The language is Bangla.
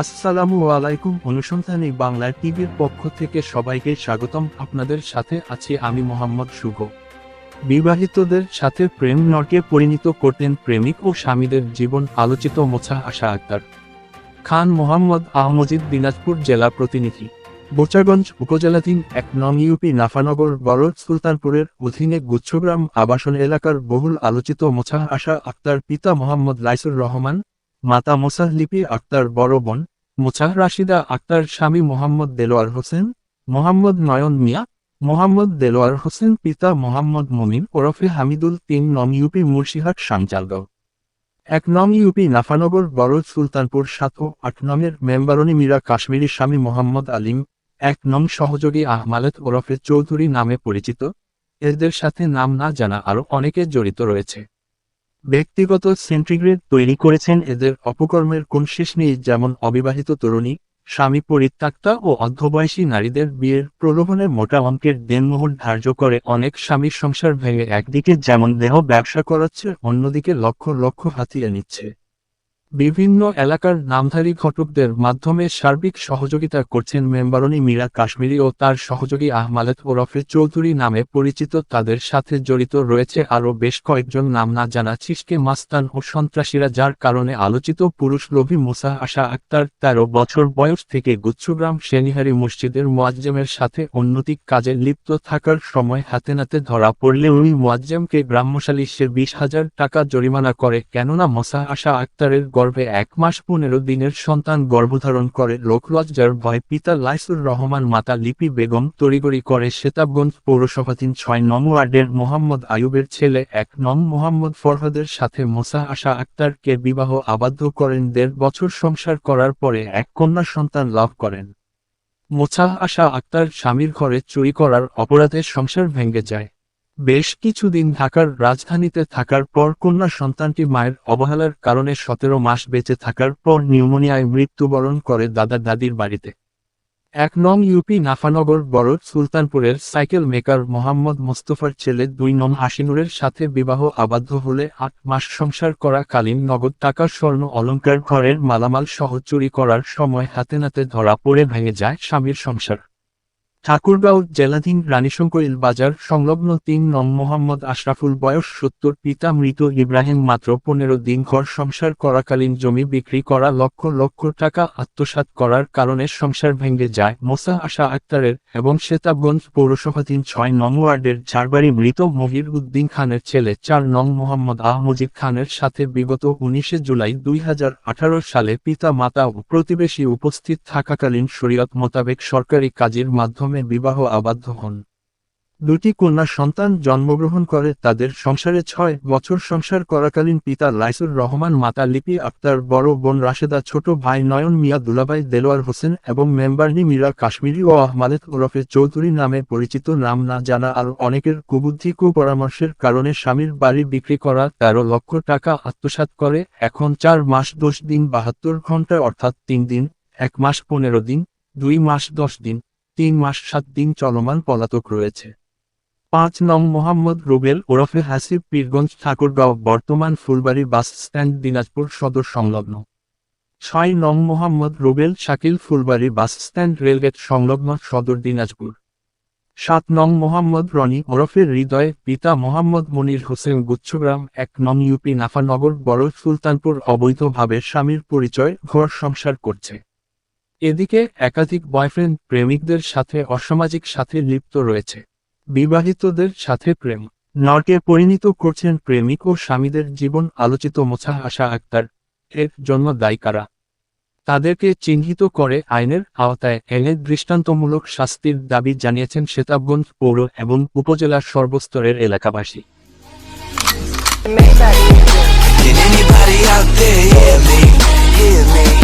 আসসালামু আলাইকুম অনুসন্ধানী বাংলা টিভির পক্ষ থেকে সবাইকে স্বাগতম। আপনাদের সাথে আছি আমি মোহাম্মদ শুভ। বিবাহিতদের সাথে প্রেম নটকে পরিণত করতেন প্রেমিক ও স্বামীদের জীবন আলোচিত মোছা আশা আক্তার। খান মোহাম্মদ আহমজিদ দিনাজপুর জেলা প্রতিনিধি। বোচাগঞ্জ উপজেলাধীন এক নং ইউপি নাফানগর বড় সুলতানপুরের অধীনে গুচ্ছগ্রাম আবাসন এলাকার বহুল আলোচিত মোছা আশা আক্তার পিতা মোহাম্মদ লাইসুর রহমান মাতা মোসাহ লিপি আক্তার বড় বোন মোছাহ রাশিদা আক্তার স্বামী মোহাম্মদ দেলোয়ার হোসেন, মোহাম্মদ নয়ন মিয়া, মোহাম্মদ দেলোয়ার হোসেন পিতা মোহাম্মদ মমিন ওরফে হামিদুল তিন নম ইউপি মুর্শিহাট সাংচালগাঁও এক নম ইউপি নাফানগর বড় সুলতানপুর সাত ও আট নমের মেম্বারনি মীরা কাশ্মীরি স্বামী মোহাম্মদ আলিম, এক নম সহযোগী আহমালেত ওরফে চৌধুরী নামে পরিচিত। এদের সাথে নাম না জানা আরও অনেকে জড়িত রয়েছে। ব্যক্তিগত সেন্টিগ্রেড তৈরি করেছেন এদের অপকর্মের কোন শেষ নেই, যেমন অবিবাহিত তরুণী, স্বামী পরিত্যক্তা ও অর্ধবয়সী নারীদের বিয়ের প্রলোভনে মোটা অঙ্কের দেনমোহর ধার্য করে অনেক স্বামীর সংসার ভেঙে একদিকে যেমন দেহ ব্যবসা করাচ্ছে, অন্যদিকে লক্ষ লক্ষ হাতিয়ে নিচ্ছে। বিভিন্ন এলাকার নামধারী ঘটকদের মাধ্যমে সার্বিক সহযোগিতা করছেন মেম্বারনি মীরা কাশ্মীরি ও তার সহযোগী আহমালেত ওরফে চৌধুরী নামে পরিচিত। তাদের সাথে জড়িত রয়েছে আরও বেশ কয়েকজন নাম না জানা চিসকে মাস্তান ও সন্ত্রাসীরা যার কারণে আলোচিত পুরুষ লোভী মুসা আশা আক্তার তেরো বছর বয়স থেকে গুচ্ছগ্রাম শেনিহারি মসজিদের মোয়াজ্জেমের সাথে অন্যতিক কাজে লিপ্ত থাকার সময় হাতে নাতে ধরা পড়লে ওই মোয়াজ্জেমকে গ্রাম্যশালী বিশ হাজার টাকা জরিমানা করে। কেননা মোসা আশা আক্তারের গর্ভে এক মাস পনেরো দিনের সন্তান গর্ভধারণ করে লোকলজ্জার ভয় পিতা লাইসুর রহমান মাতা লিপি বেগম তড়িগড়ি করে সেতাবগঞ্জ পৌরসভাধীন ছয় নং ওয়ার্ডের মোহাম্মদ আয়ুবের ছেলে এক নং মোহাম্মদ ফরহাদের সাথে মোসা আশা আক্তারকে বিবাহ আবদ্ধ করেন দেড় বছর সংসার করার পরে এক কন্যা সন্তান লাভ করেন। মোছা আশা আক্তার স্বামীর ঘরে চুরি করার অপরাধে সংসার ভেঙে যায়। বেশ কিছুদিন ঢাকার রাজধানীতে থাকার পর কন্যা সন্তানটি মায়ের অবহেলার কারণে সতেরো মাস বেঁচে থাকার পর নিউমোনিয়ায় মৃত্যুবরণ করে দাদা দাদির বাড়িতে। এক নং ইউপি নাফানগর বড় সুলতানপুরের সাইকেল মেকার মোহাম্মদ মোস্তফার ছেলে দুই নং হাসিনুরের সাথে বিবাহ আবদ্ধ হলে আট মাস সংসার করা কালীন নগদ টাকা, স্বর্ণ অলঙ্কার ঘরের মালামাল সহ চুরি করার সময় হাতে নাতে ধরা পড়ে ভেঙে যায় স্বামীর সংসার। ঠাকুরগাঁও জেলাধীন রানীশঙ্করিল বাজার সংলগ্ন তিন নং মোহাম্মদ আশরাফুল বয়স সত্তর, পিতা মৃত ইব্রাহিম মাত্র পনেরো দিন ঘর সংসার করাকালীন জমি বিক্রি করা লক্ষ লক্ষ টাকা আত্মসাৎ করার কারণে সংসার ভেঙে যায়। মোসা আশা আক্তারের এবং সেতাবগঞ্জ পৌরসভাধীন ছয় নং ওয়ার্ডের ঝাড়বাড়ি মৃত মহির উদ্দিন খানের ছেলে চার নং মোহাম্মদ আহমজিদ খানের সাথে বিগত উনিশে জুলাই দুই হাজার আঠারো সালে পিতা মাতা ও প্রতিবেশী উপস্থিত থাকাকালীন শরীয়ত মোতাবেক সরকারি কাজের মাধ্যমে মাধ্যমে বিবাহ আবদ্ধ হন। দুটি কন্যা সন্তান জন্মগ্রহণ করে, তাদের সংসারে ছয় বছর সংসার করাকালীন পিতা লাইসুর রহমান, মাতা লিপি আক্তার, বড় বোন রাশেদা, ছোট ভাই নয়ন মিয়া, দুলাভাই দেলোয়ার হোসেন এবং মেম্বারনি মীরা কাশ্মীরি ও আহমালেদ ওরফে চৌধুরী নামে পরিচিত নাম না জানা আর অনেকের কুবুদ্ধি কুপরামর্শের কারণে স্বামীর বাড়ি বিক্রি করা তেরো লক্ষ টাকা আত্মসাৎ করে, এখন চার মাস দশ দিন বাহাত্তর ঘণ্টা অর্থাৎ তিন দিন, এক মাস পনেরো দিন, দুই মাস দশ দিন। তিন মাস সাত দিন চলমান পলাতক রয়েছে। পাঁচ নং মোহাম্মদ রুবেল ওরফে হাসিব পীরগঞ্জ ঠাকুরগাঁও, বর্তমান ফুলবাড়ি বাস স্ট্যান্ড, দিনাজপুর সদর সংলগ্ন। ছয় নং Mohammad Rubel Shakil Phulbari bus stand, rail gate সংলগ্ন সদর, দিনাজপুর। সাত নং মোহাম্মদ রনি ওরফের হৃদয়, পিতা মোহাম্মদ মনির হোসেন গুচ্ছগ্রাম, এক নং ইউপি নাফানগর, বড় সুলতানপুর, অবৈধভাবে স্বামীর পরিচয়, ঘর সংসার করছে। এদিকে একাধিক বয়ফ্রেন্ড প্রেমিকদের সাথে অসামাজিক সাথে লিপ্ত রয়েছে বিবাহিতদের সাথে প্রেম নরকে পরিণত করছেন প্রেমিক ও স্বামীদের জীবন আলোচিত মোছা আশা আক্তার এর জন্য দায়ী কারা তাদেরকে চিহ্নিত করে আইনের আওতায় এনে দৃষ্টান্তমূলক শাস্তির দাবি জানিয়েছেন সেতাবগঞ্জ পৌর এবং উপজেলার সর্বস্তরের এলাকাবাসী Can anybody out there hear me? Hear me?